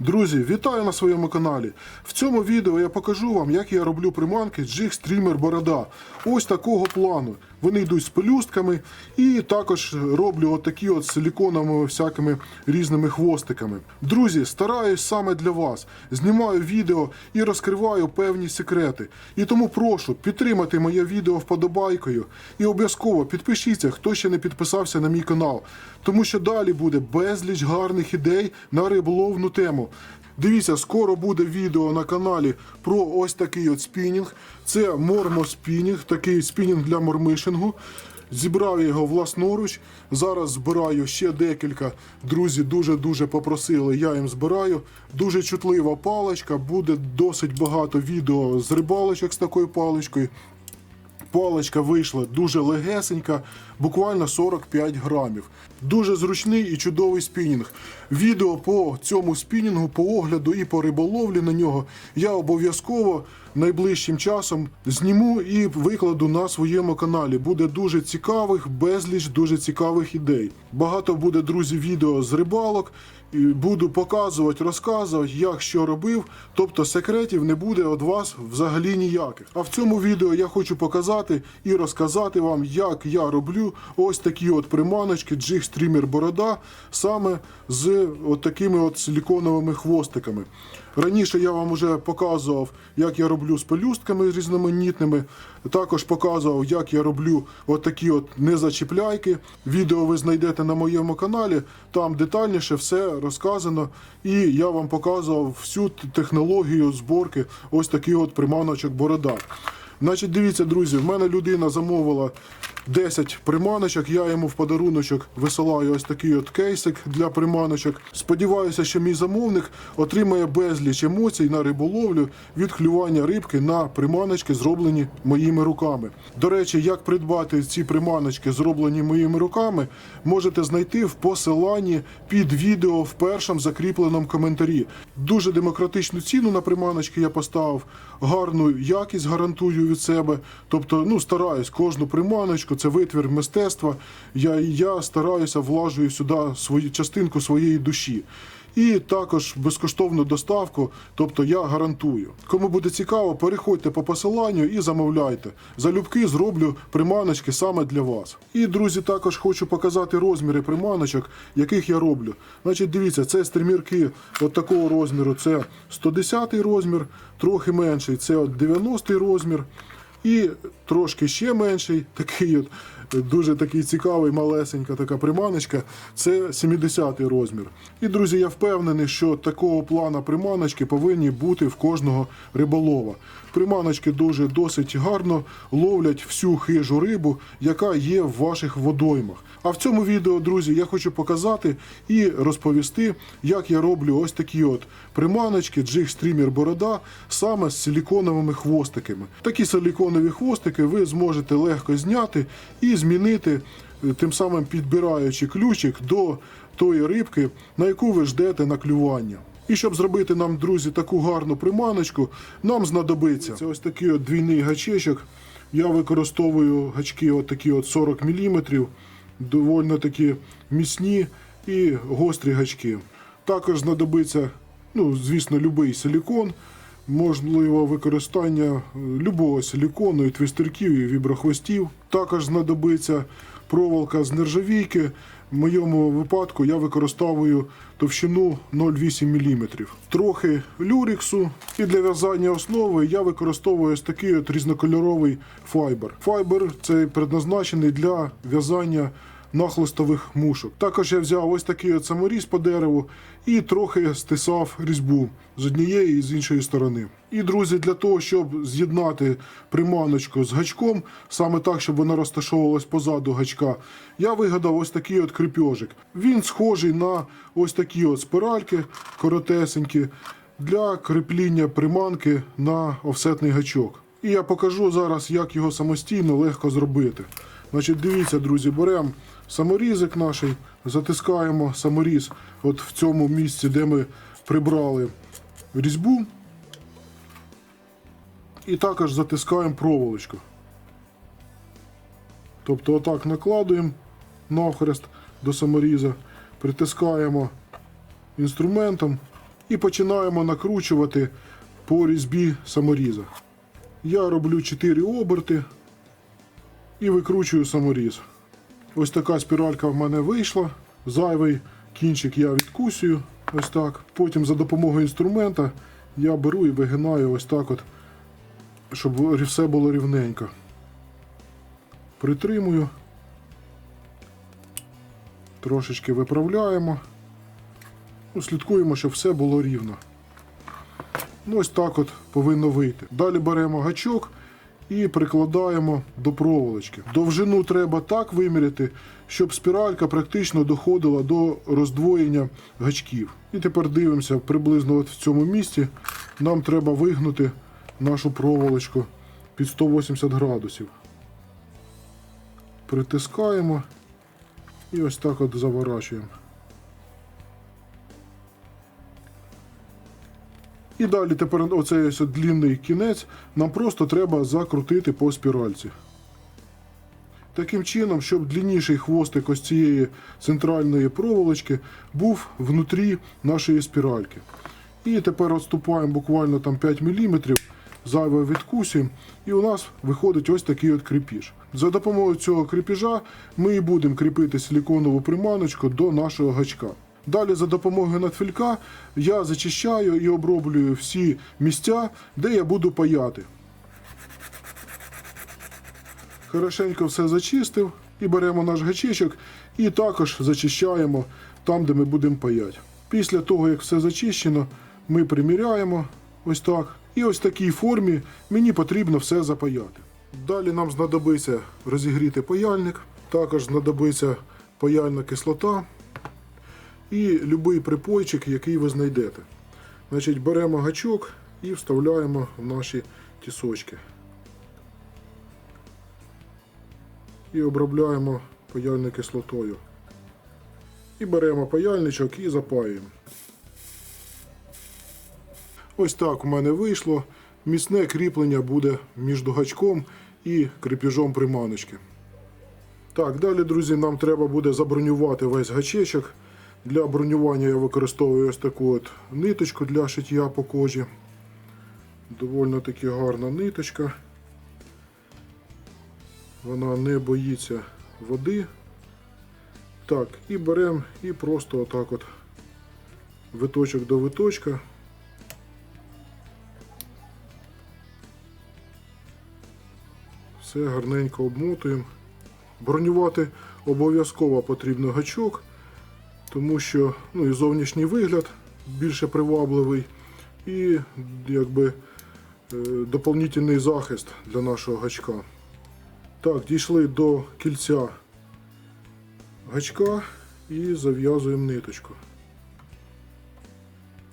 Друзі, вітаю на своєму каналі. В цьому відео я покажу вам, як я роблю приманки Jig Streamer Борода. Ось такого плану. Вони йдуть з пелюстками і також роблю отакі от силіконовими всякими різними хвостиками. Друзі, стараюсь саме для вас. Знімаю відео і розкриваю певні секрети. І тому прошу підтримати моє відео вподобайкою і обов'язково підпишіться, хто ще не підписався на мій канал, тому що далі буде безліч гарних ідей на риболовну тему. Дивіться, скоро буде відео на каналі про ось такий от спінінг. Це мормоспінінг, такий спінінг для мормишингу. Зібрав я його власноруч. Зараз збираю ще декілька. Друзі дуже-дуже попросили, я їм збираю. Дуже чутлива паличка, буде досить багато відео з рибалочок з такою паличкою. Паличка вийшла дуже легесенька, буквально 45 грамів. Дуже зручний і чудовий спінінг. Відео по цьому спінінгу, по огляду і по риболовлі на нього я обов'язково найближчим часом зніму і викладу на своєму каналі. Буде дуже цікавих, безліч дуже цікавих ідей. Багато буде, друзі, відео з рибалок. Буду показувати, розказувати, як що робив. Тобто секретів не буде від вас взагалі ніяких. А в цьому відео я хочу показати і розказати вам, як я роблю ось такі от приманочки Jig Streamer Борода саме з от такими от силіконовими хвостиками. Раніше я вам вже показував, як я роблю з пелюстками різноманітними. Також показував, як я роблю от такі от незачіпляйки. Відео ви знайдете на моєму каналі. Там детальніше все розказано. І я вам показував всю технологію зборки ось таких от приманочок борода. Значить, дивіться, друзі, в мене людина замовила 10 приманочок. Я йому в подаруночок висилаю ось такий от кейсик для приманочок. Сподіваюся, що мій замовник отримає безліч емоцій на риболовлю від клювання рибки на приманочки, зроблені моїми руками. До речі, як придбати ці приманочки, зроблені моїми руками, можете знайти в посиланні під відео в першому закріпленому коментарі. Дуже демократичну ціну на приманочки я поставив, гарну якість гарантую від себе. Тобто, ну стараюсь кожну приманочку, це витвір мистецтва. Я, я стараюся влажую сюди свою частинку своєї душі. І також безкоштовну доставку, тобто я гарантую. Кому буде цікаво, переходьте по посиланню і замовляйте. Залюбки зроблю приманочки саме для вас. І друзі, також хочу показати розміри приманочок, яких я роблю. Значить, дивіться, це стрімірки от такого розміру. Це 110 розмір, трохи менший, це от 90 розмір. І трошки ще менший, такий от дуже такий цікавий, малесенька така приманочка. Це 70-й розмір. І друзі, я впевнений, що такого плана приманочки повинні бути в кожного риболова. Приманочки дуже досить гарно ловлять всю хижу рибу, яка є в ваших водоймах. А в цьому відео, друзі, я хочу показати і розповісти, як я роблю ось такі от приманочки Streamer Борода саме з силіконовими хвостиками. Такі силіконові хвостики ви зможете легко зняти і змінити, е, тим самим підбираючи ключик до тої рибки, на яку ви ждете на клювання. І щоб зробити нам, друзі, таку гарну приманочку, нам знадобиться це ось такий от двійний гачечок. Я використовую гачки от такі от 40 мм, доволі такі міцні і гострі гачки. Також знадобиться, ну, звісно, будь-який силікон, можливо використання е, любого силікону і твістерків, і віброхвостів. Також знадобиться проволока з нержавійки. В моєму випадку я використовую товщину 0,8 мм. Трохи люріксу. І для в'язання основи я використовую ось такий от різнокольоровий файбер. Файбер це предназначений для в'язання нахлистових мушок. Також я взяв ось такий от саморіз по дереву і трохи стисав різьбу з однієї і з іншої сторони. І, друзі, для того, щоб з'єднати приманочку з гачком, саме так, щоб вона розташовувалась позаду гачка, я вигадав ось такий от кріпьожик. Він схожий на ось такі от спиральки коротесенькі для кріпління приманки на офсетний гачок. І я покажу зараз, як його самостійно легко зробити. Значить, дивіться, друзі, беремо саморізик наш, затискаємо саморіз от в цьому місці, де ми прибрали різьбу. І також затискаємо проволочку. Тобто отак накладуємо навхрест до саморіза, притискаємо інструментом і починаємо накручувати по різьбі саморіза. Я роблю 4 оберти і викручую саморіз. Ось така спіралька в мене вийшла. Зайвий кінчик я відкусюю. Ось так. Потім за допомогою інструмента я беру і вигинаю ось так, от, щоб все було рівненько. Притримую. Трошечки виправляємо. Ну, слідкуємо, щоб все було рівно. Ну, ось так от повинно вийти. Далі беремо гачок і прикладаємо до проволочки. Довжину треба так виміряти, щоб спіралька практично доходила до роздвоєння гачків. І тепер дивимося приблизно от в цьому місці. Нам треба вигнути нашу проволочку під 180 градусів. Притискаємо і ось так от заворачуємо. І далі тепер оцей ось длінний кінець нам просто треба закрутити по спіральці. Таким чином, щоб длинніший хвостик ось цієї центральної проволочки був внутрі нашої спіральки. І тепер відступаємо буквально там 5 мм, зайве відкусуємо, і у нас виходить ось такий от кріпіж. За допомогою цього кріпіжа ми і будемо кріпити силіконову приманочку до нашого гачка. Далі за допомогою надфілька я зачищаю і оброблюю всі місця, де я буду паяти. Хорошенько все зачистив і беремо наш гачечок і також зачищаємо там, де ми будемо паяти. Після того, як все зачищено, ми приміряємо ось так. І ось в такій формі мені потрібно все запаяти. Далі нам знадобиться розігріти паяльник, також знадобиться паяльна кислота і будь-який припойчик, який ви знайдете. Значить, беремо гачок і вставляємо в наші тісочки. І обробляємо паяльною кислотою. І беремо паяльничок і запаюємо. Ось так у мене вийшло. Міцне кріплення буде між гачком і крепежом приманочки. Так, далі, друзі, нам треба буде забронювати весь гачечок. Для бронювання я використовую ось таку от ниточку для шиття по кожі. Довольно таки гарна ниточка. Вона не боїться води. Так, і беремо і просто отак от виточок до виточка. Все гарненько обмотуємо. Бронювати обов'язково потрібно гачок, тому що ну, і зовнішній вигляд більше привабливий, і якби е, доповнительний захист для нашого гачка. Так, дійшли до кільця гачка і зав'язуємо ниточку.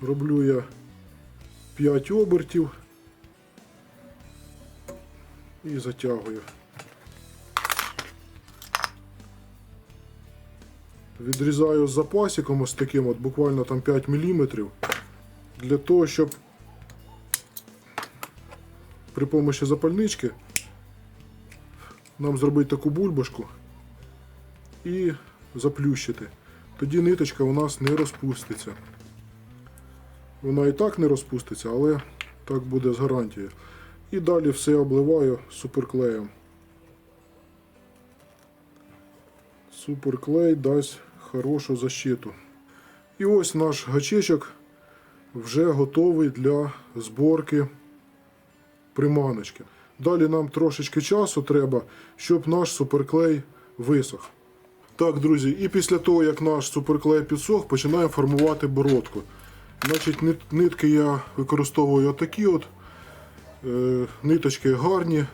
Роблю я 5 обертів і затягую. Відрізаю з запасиком ось таким, от буквально там 5 мм, для того, щоб при помощі запальнички нам зробити таку бульбашку і заплющити. Тоді ниточка у нас не розпуститься. Вона і так не розпуститься, але так буде з гарантією. І далі все обливаю суперклеєм. Суперклей дасть хорошу защиту. І ось наш гачечок вже готовий для зборки приманочки. Далі нам трошечки часу треба, щоб наш суперклей висох. Так, друзі, і після того, як наш суперклей підсох, починаємо формувати бородку. Значить, нитки я використовую отакі от. Е, ниточки гарні.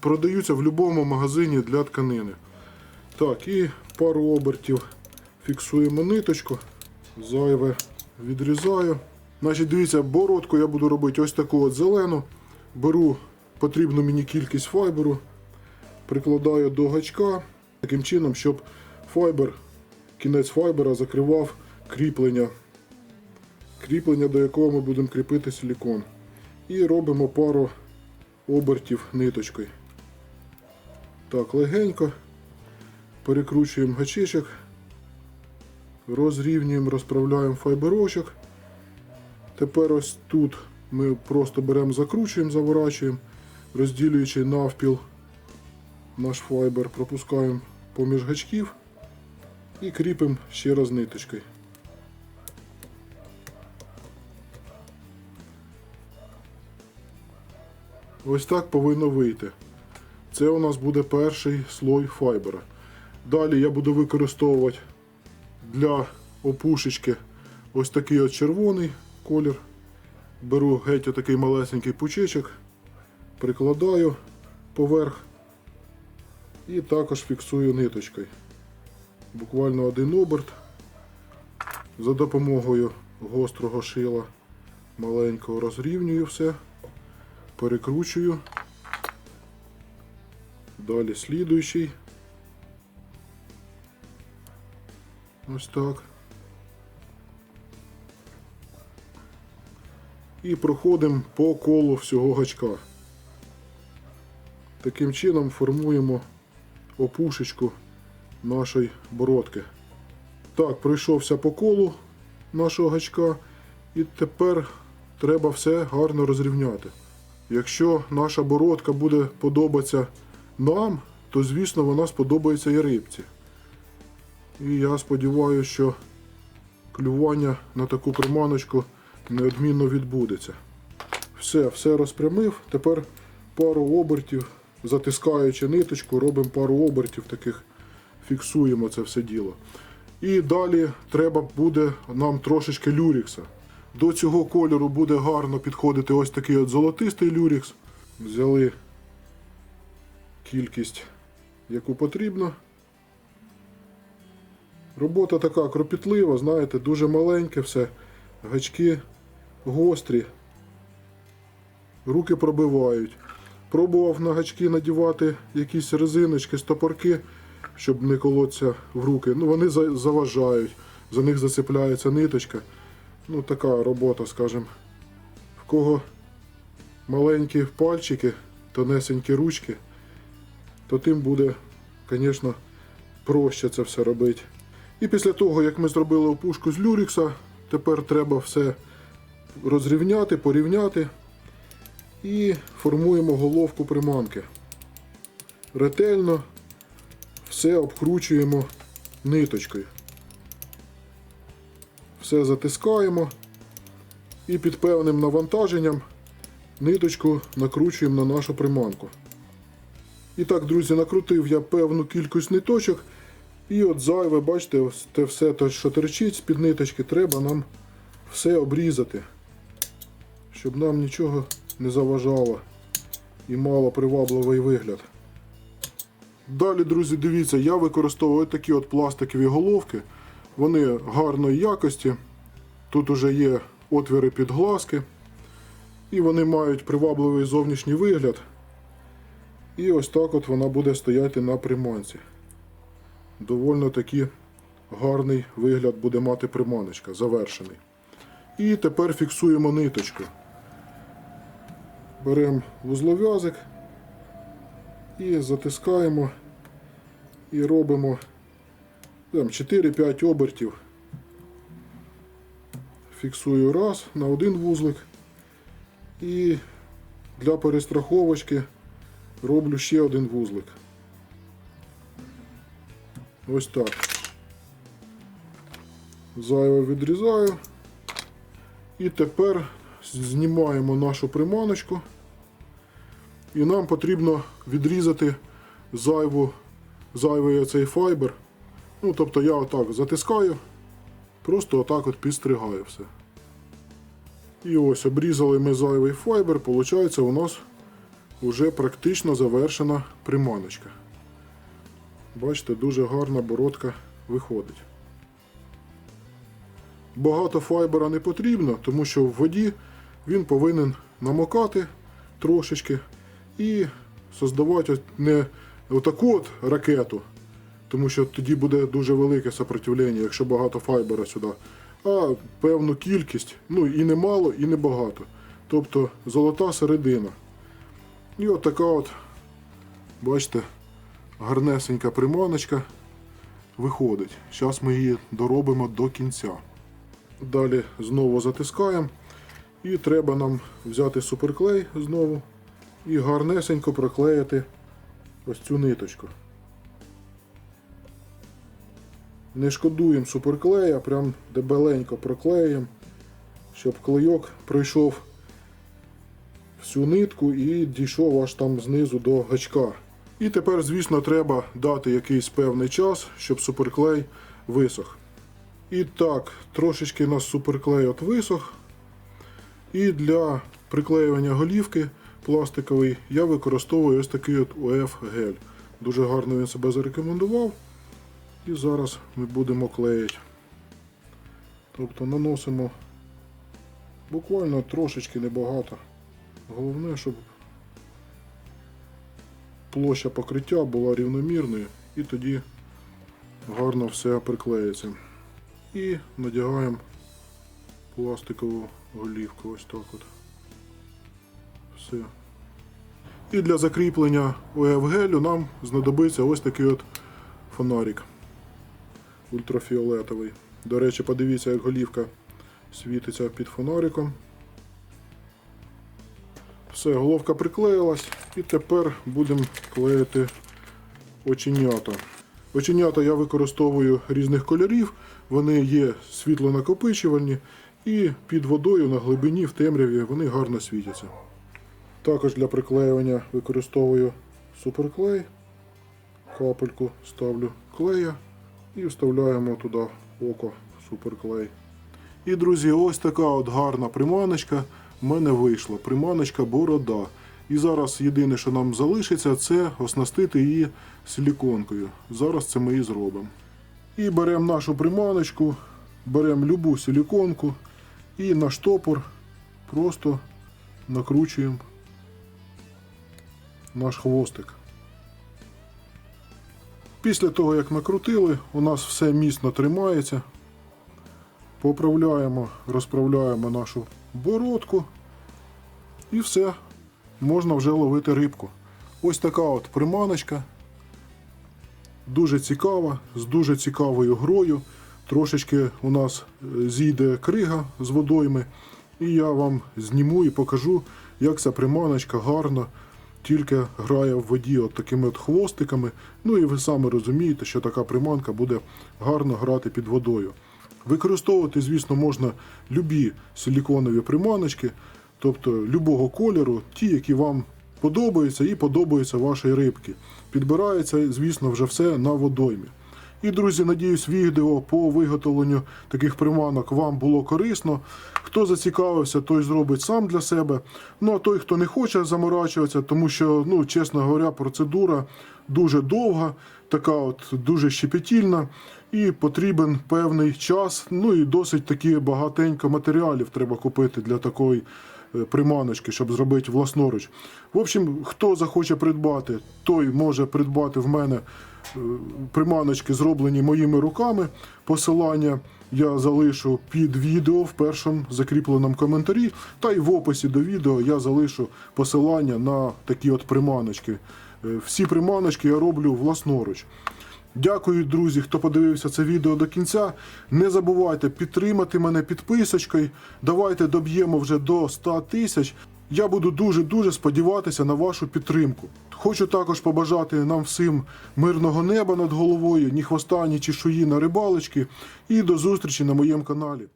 Продаються в будь-якому магазині для тканини. Так, і пару обертів фіксуємо ниточку. Зайве відрізаю. Значить, дивіться, бородку я буду робити ось таку от зелену. Беру потрібну мені кількість файберу, прикладаю до гачка, таким чином, щоб файбер, кінець файбера закривав кріплення, кріплення, до якого ми будемо кріпити силікон. І робимо пару обертів ниточкою. Так, легенько перекручуємо гачечок, розрівнюємо, розправляємо файберочок Тепер ось тут ми просто беремо, закручуємо, заворачуємо, розділюючи навпіл наш файбер, пропускаємо поміж гачків і кріпимо ще раз ниточкою. Ось так повинно вийти. Це у нас буде перший слой файбера. Далі я буду використовувати для опушечки ось такий от червоний колір. Беру геть отакий малесенький пучечок, прикладаю поверх і також фіксую ниточкою. Буквально один оберт. За допомогою гострого шила маленького розрівнюю все, перекручую. Далі слідуючий. Ось так. І проходимо по колу всього гачка. Таким чином формуємо опушечку нашої бородки. Так, пройшовся по колу нашого гачка, і тепер треба все гарно розрівняти. Якщо наша бородка буде подобатися нам, то звісно вона сподобається і рибці. І я сподіваюся, що клювання на таку приманочку неодмінно відбудеться. Все, все розпрямив. Тепер пару обертів, затискаючи ниточку, робимо пару обертів таких, фіксуємо це все діло. І далі треба буде нам трошечки люрікса. До цього кольору буде гарно підходити ось такий от золотистий люрікс. Взяли кількість, яку потрібно. Робота така кропітлива, знаєте, дуже маленьке все, гачки гострі, руки пробивають. Пробував на гачки надівати якісь резиночки, стопорки, щоб не колоться в руки. Ну, вони заважають, за них зацепляється ниточка. Ну, така робота, скажімо. В кого маленькі пальчики, тонесенькі ручки, то тим буде, звісно, проще це все робити. І після того, як ми зробили опушку з люрікса, тепер треба все розрівняти, порівняти і формуємо головку приманки. Ретельно все обкручуємо ниточкою. Все затискаємо і під певним навантаженням ниточку накручуємо на нашу приманку. І так, друзі, накрутив я певну кількість ниточок. І от зайве, бачите, ось те все, те, що терчить з-під ниточки, треба нам все обрізати, щоб нам нічого не заважало і мало привабливий вигляд. Далі, друзі, дивіться, я використовую такі от пластикові головки. Вони гарної якості. Тут уже є отвіри під глазки. І вони мають привабливий зовнішній вигляд. І ось так от вона буде стояти на приманці. Довольно таки гарний вигляд буде мати приманочка, завершений. І тепер фіксуємо ниточку. Беремо вузлов'язик і затискаємо і робимо 4-5 обертів. Фіксую раз на один вузлик. І для перестраховочки роблю ще один вузлик. Ось так. Зайве відрізаю. І тепер знімаємо нашу приманочку. І нам потрібно відрізати зайву, зайвий оцей файбер. Ну, тобто я отак затискаю, просто отак от підстригаю все. І ось обрізали ми зайвий файбер, виходить, у нас вже практично завершена приманочка. Бачите, дуже гарна бородка виходить. Багато файбера не потрібно, тому що в воді він повинен намокати трошечки і создавати не отаку от ракету, тому що тоді буде дуже велике сопротивлення, якщо багато файбера сюди, а певну кількість, ну і не мало, і не багато. Тобто золота середина. І от така от, бачите, гарнесенька приманочка виходить. Зараз ми її доробимо до кінця. Далі знову затискаємо. І треба нам взяти суперклей знову і гарнесенько проклеїти ось цю ниточку. Не шкодуємо суперклея, прям дебеленько проклеїмо, щоб клейок пройшов всю нитку і дійшов аж там знизу до гачка. І тепер, звісно, треба дати якийсь певний час, щоб суперклей висох. І так, трошечки у нас суперклей от висох. І для приклеювання голівки пластикової я використовую ось такий от УФ гель. Дуже гарно він себе зарекомендував. І зараз ми будемо клеїти. Тобто наносимо буквально трошечки небагато. Головне, щоб площа покриття була рівномірною і тоді гарно все приклеїться. І надягаємо пластикову голівку ось так от. Все. І для закріплення ОФ-гелю нам знадобиться ось такий от фонарик ультрафіолетовий. До речі, подивіться, як голівка світиться під фонариком. Все, головка приклеїлась і тепер будемо клеїти оченята. Оченята я використовую різних кольорів, вони є світлонакопичувальні і під водою на глибині в темряві вони гарно світяться. Також для приклеювання використовую суперклей. Капельку ставлю клея і вставляємо туди око суперклей. І, друзі, ось така от гарна приманочка в мене вийшла. Приманочка борода. І зараз єдине, що нам залишиться, це оснастити її силіконкою. Зараз це ми і зробимо. І беремо нашу приманочку, беремо любу силіконку і на штопор просто накручуємо наш хвостик. Після того, як накрутили, у нас все міцно тримається. Поправляємо, розправляємо нашу бородку і все, можна вже ловити рибку. Ось така от приманочка. Дуже цікава, з дуже цікавою грою. Трошечки у нас е, зійде крига з водойми. І я вам зніму і покажу, як ця приманочка гарно тільки грає в воді от такими от хвостиками. Ну і ви самі розумієте, що така приманка буде гарно грати під водою. Використовувати, звісно, можна любі силіконові приманочки, тобто любого кольору, ті, які вам подобаються і подобаються вашій рибки. Підбирається, звісно, вже все на водоймі. І, друзі, надіюсь, відео по виготовленню таких приманок вам було корисно. Хто зацікавився, той зробить сам для себе. Ну а той, хто не хоче заморачуватися, тому що, ну, чесно говоря, процедура дуже довга, така от дуже щепетільна, і потрібен певний час. Ну і досить таки багатенько матеріалів треба купити для такої приманочки, щоб зробити власноруч. В общем, хто захоче придбати, той може придбати в мене е, приманочки, зроблені моїми руками. Посилання я залишу під відео в першому закріпленому коментарі. Та й в описі до відео я залишу посилання на такі от приманочки. Е, Всі приманочки я роблю власноруч. Дякую, друзі, хто подивився це відео до кінця. Не забувайте підтримати мене підписочкою. Давайте доб'ємо вже до 100 тисяч. Я буду дуже-дуже сподіватися на вашу підтримку. Хочу також побажати нам всім мирного неба над головою, ні хвоста, ні чешуї на рибалочки. І до зустрічі на моєму каналі.